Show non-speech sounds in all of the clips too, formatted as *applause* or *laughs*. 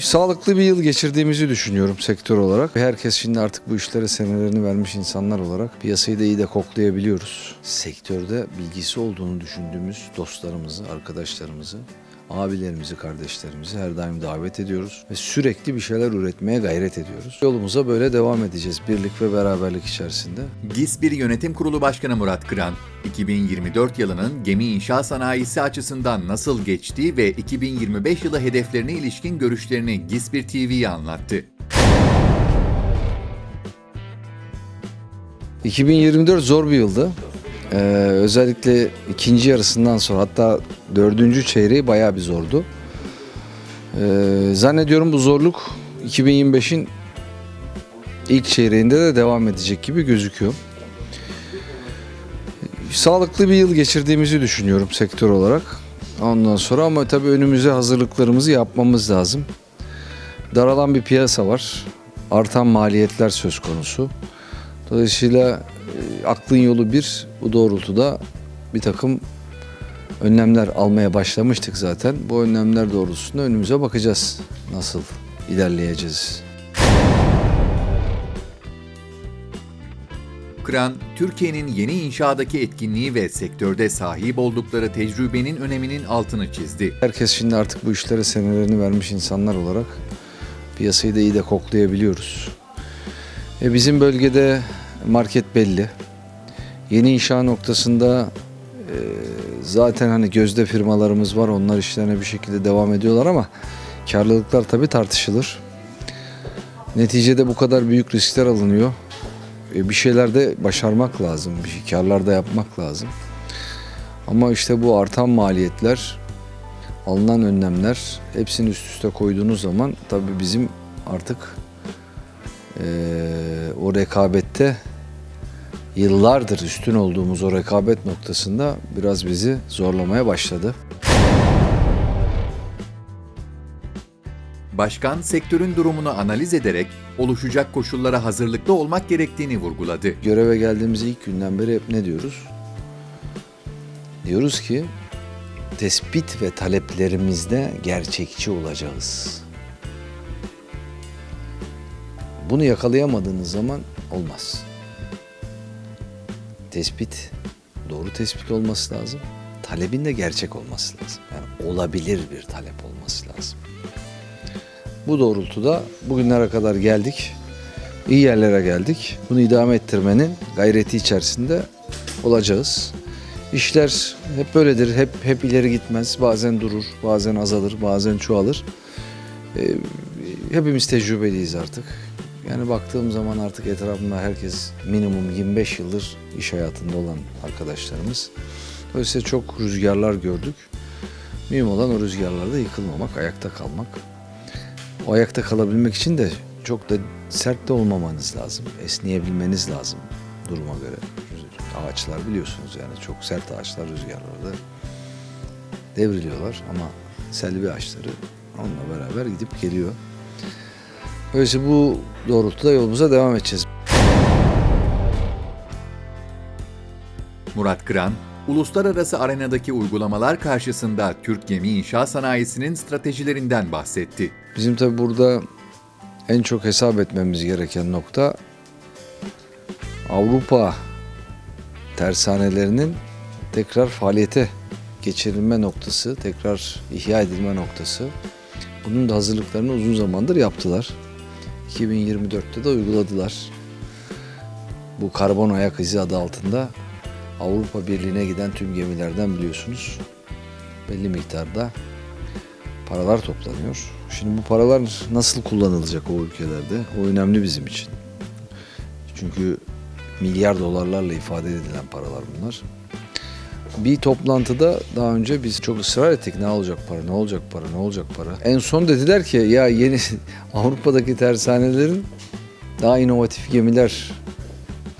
Sağlıklı bir yıl geçirdiğimizi düşünüyorum sektör olarak. Herkes şimdi artık bu işlere senelerini vermiş insanlar olarak piyasayı da iyi de koklayabiliyoruz. Sektörde bilgisi olduğunu düşündüğümüz dostlarımızı, arkadaşlarımızı, abilerimizi, kardeşlerimizi her daim davet ediyoruz ve sürekli bir şeyler üretmeye gayret ediyoruz. Yolumuza böyle devam edeceğiz birlik ve beraberlik içerisinde. GİS1 Yönetim Kurulu Başkanı Murat Kıran, 2024 yılının gemi inşaat sanayisi açısından nasıl geçtiği ve 2025 yılı hedeflerine ilişkin görüşlerini GİS1 TV'ye anlattı. 2024 zor bir yıldı. Ee, özellikle ikinci yarısından sonra hatta dördüncü çeyreği bayağı bir zordu. Ee, zannediyorum bu zorluk 2025'in ilk çeyreğinde de devam edecek gibi gözüküyor. Sağlıklı bir yıl geçirdiğimizi düşünüyorum sektör olarak. Ondan sonra ama tabii önümüze hazırlıklarımızı yapmamız lazım. Daralan bir piyasa var. Artan maliyetler söz konusu. Dolayısıyla aklın yolu bir bu doğrultuda bir takım önlemler almaya başlamıştık zaten. Bu önlemler doğrultusunda önümüze bakacağız. Nasıl ilerleyeceğiz? Kıran, Türkiye'nin yeni inşadaki etkinliği ve sektörde sahip oldukları tecrübenin öneminin altını çizdi. Herkes şimdi artık bu işlere senelerini vermiş insanlar olarak piyasayı da iyi de koklayabiliyoruz. E bizim bölgede market belli. Yeni inşa noktasında e, zaten hani gözde firmalarımız var. Onlar işlerine bir şekilde devam ediyorlar ama karlılıklar tabii tartışılır. Neticede bu kadar büyük riskler alınıyor. E, bir şeyler de başarmak lazım. Bir karlar da yapmak lazım. Ama işte bu artan maliyetler alınan önlemler hepsini üst üste koyduğunuz zaman tabii bizim artık eee, o rekabette yıllardır üstün olduğumuz o rekabet noktasında biraz bizi zorlamaya başladı. Başkan, sektörün durumunu analiz ederek oluşacak koşullara hazırlıklı olmak gerektiğini vurguladı. Göreve geldiğimiz ilk günden beri hep ne diyoruz? Diyoruz ki tespit ve taleplerimizde gerçekçi olacağız. Bunu yakalayamadığınız zaman olmaz. Tespit doğru tespit olması lazım. Talebin de gerçek olması lazım. Yani olabilir bir talep olması lazım. Bu doğrultuda bugünlere kadar geldik. İyi yerlere geldik. Bunu idame ettirmenin gayreti içerisinde olacağız. İşler hep böyledir. Hep hep ileri gitmez. Bazen durur, bazen azalır, bazen çoğalır. Ee, hepimiz tecrübeliyiz artık. Yani baktığım zaman artık etrafımda herkes minimum 25 yıldır iş hayatında olan arkadaşlarımız. Dolayısıyla çok rüzgarlar gördük. Mühim olan o rüzgarlarda yıkılmamak, ayakta kalmak. O ayakta kalabilmek için de çok da sert de olmamanız lazım. Esneyebilmeniz lazım duruma göre. Ağaçlar biliyorsunuz yani çok sert ağaçlar rüzgarlarda devriliyorlar ama selvi ağaçları onunla beraber gidip geliyor. Öyleyse bu doğrultuda yolumuza devam edeceğiz. Murat Kıran, uluslararası arenadaki uygulamalar karşısında Türk gemi inşaat sanayisinin stratejilerinden bahsetti. Bizim tabi burada en çok hesap etmemiz gereken nokta Avrupa tersanelerinin tekrar faaliyete geçirilme noktası, tekrar ihya edilme noktası. Bunun da hazırlıklarını uzun zamandır yaptılar. 2024'te de uyguladılar. Bu karbon ayak izi adı altında Avrupa Birliği'ne giden tüm gemilerden biliyorsunuz belli miktarda paralar toplanıyor. Şimdi bu paralar nasıl kullanılacak o ülkelerde? O önemli bizim için. Çünkü milyar dolarlarla ifade edilen paralar bunlar. Bir toplantıda daha önce biz çok ısrar ettik ne olacak para, ne olacak para, ne olacak para. En son dediler ki ya yeni *laughs* Avrupa'daki tersanelerin daha inovatif gemiler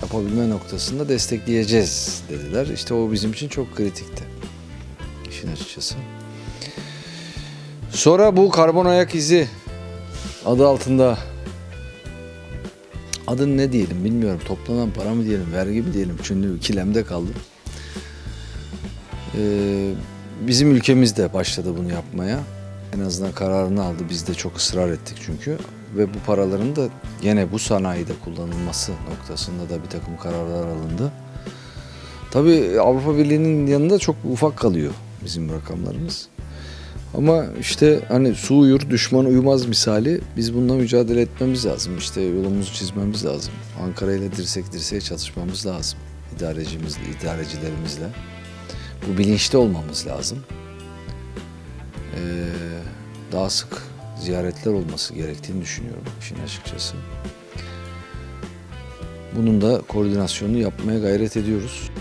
yapabilme noktasında destekleyeceğiz dediler. İşte o bizim için çok kritikti. İşin açıkçası. Sonra bu karbon ayak izi adı altında adını ne diyelim bilmiyorum. Toplanan para mı diyelim, vergi mi diyelim? Çünkü ikilemde kaldım. Ee, bizim ülkemizde başladı bunu yapmaya. En azından kararını aldı. Biz de çok ısrar ettik çünkü. Ve bu paraların da gene bu sanayide kullanılması noktasında da bir takım kararlar alındı. Tabii Avrupa Birliği'nin yanında çok ufak kalıyor bizim rakamlarımız. Ama işte hani su uyur düşman uyumaz misali biz bununla mücadele etmemiz lazım. İşte yolumuzu çizmemiz lazım. Ankara ile dirsek dirseğe çatışmamız lazım. İdarecimizle, idarecilerimizle. Bu bilinçli olmamız lazım. Ee, daha sık ziyaretler olması gerektiğini düşünüyorum işin açıkçası. Bunun da koordinasyonunu yapmaya gayret ediyoruz.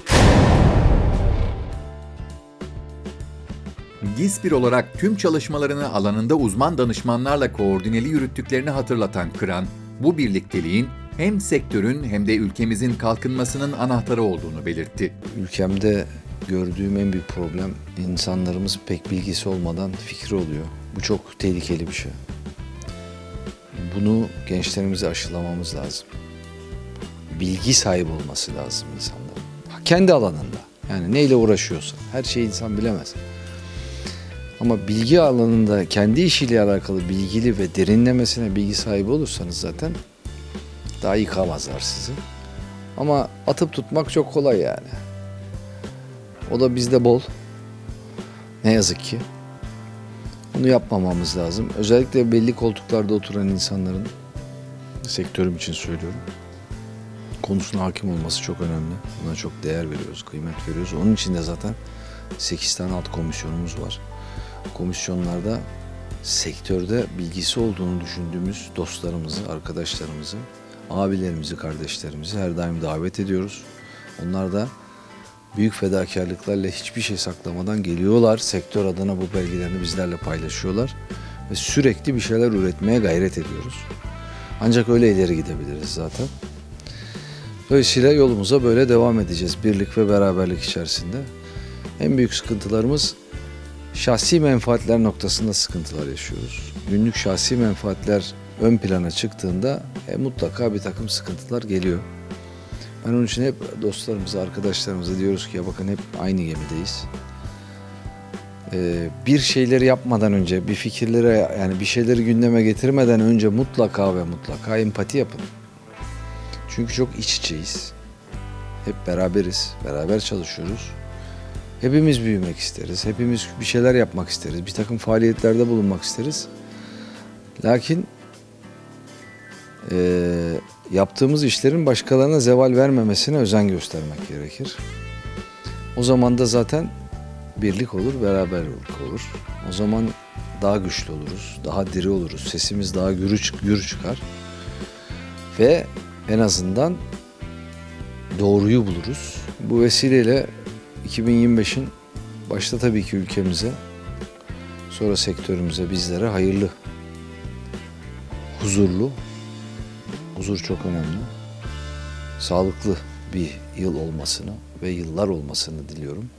GİSPİR olarak tüm çalışmalarını alanında uzman danışmanlarla koordineli yürüttüklerini hatırlatan Kıran, bu birlikteliğin hem sektörün hem de ülkemizin kalkınmasının anahtarı olduğunu belirtti. Ülkemde gördüğüm en büyük problem insanlarımız pek bilgisi olmadan fikri oluyor. Bu çok tehlikeli bir şey. Bunu gençlerimize aşılamamız lazım. Bilgi sahibi olması lazım insanların. Kendi alanında. Yani neyle uğraşıyorsa. Her şeyi insan bilemez. Ama bilgi alanında kendi işiyle alakalı bilgili ve derinlemesine bilgi sahibi olursanız zaten daha yıkamazlar sizi. Ama atıp tutmak çok kolay yani. O da bizde bol. Ne yazık ki. Bunu yapmamamız lazım. Özellikle belli koltuklarda oturan insanların sektörüm için söylüyorum. Konusuna hakim olması çok önemli. Buna çok değer veriyoruz, kıymet veriyoruz. Onun için de zaten 8 tane alt komisyonumuz var. Komisyonlarda sektörde bilgisi olduğunu düşündüğümüz dostlarımızı, arkadaşlarımızı, abilerimizi, kardeşlerimizi her daim davet ediyoruz. Onlar da büyük fedakarlıklarla hiçbir şey saklamadan geliyorlar. Sektör adına bu belgelerini bizlerle paylaşıyorlar. Ve sürekli bir şeyler üretmeye gayret ediyoruz. Ancak öyle ileri gidebiliriz zaten. Dolayısıyla yolumuza böyle devam edeceğiz. Birlik ve beraberlik içerisinde. En büyük sıkıntılarımız şahsi menfaatler noktasında sıkıntılar yaşıyoruz. Günlük şahsi menfaatler ön plana çıktığında e, mutlaka bir takım sıkıntılar geliyor. Ben onun için hep dostlarımıza, arkadaşlarımıza diyoruz ki ya bakın hep aynı gemideyiz. Ee, bir şeyleri yapmadan önce, bir fikirlere yani bir şeyleri gündeme getirmeden önce mutlaka ve mutlaka empati yapın. Çünkü çok iç içeyiz. Hep beraberiz, beraber çalışıyoruz. Hepimiz büyümek isteriz, hepimiz bir şeyler yapmak isteriz, bir takım faaliyetlerde bulunmak isteriz. Lakin eee, yaptığımız işlerin başkalarına zeval vermemesine özen göstermek gerekir. O zaman da zaten birlik olur, beraberlik olur. O zaman daha güçlü oluruz, daha diri oluruz. Sesimiz daha çık- gür çıkar. Ve en azından doğruyu buluruz. Bu vesileyle 2025'in başta tabii ki ülkemize, sonra sektörümüze, bizlere hayırlı, huzurlu, huzur çok önemli, sağlıklı bir yıl olmasını ve yıllar olmasını diliyorum.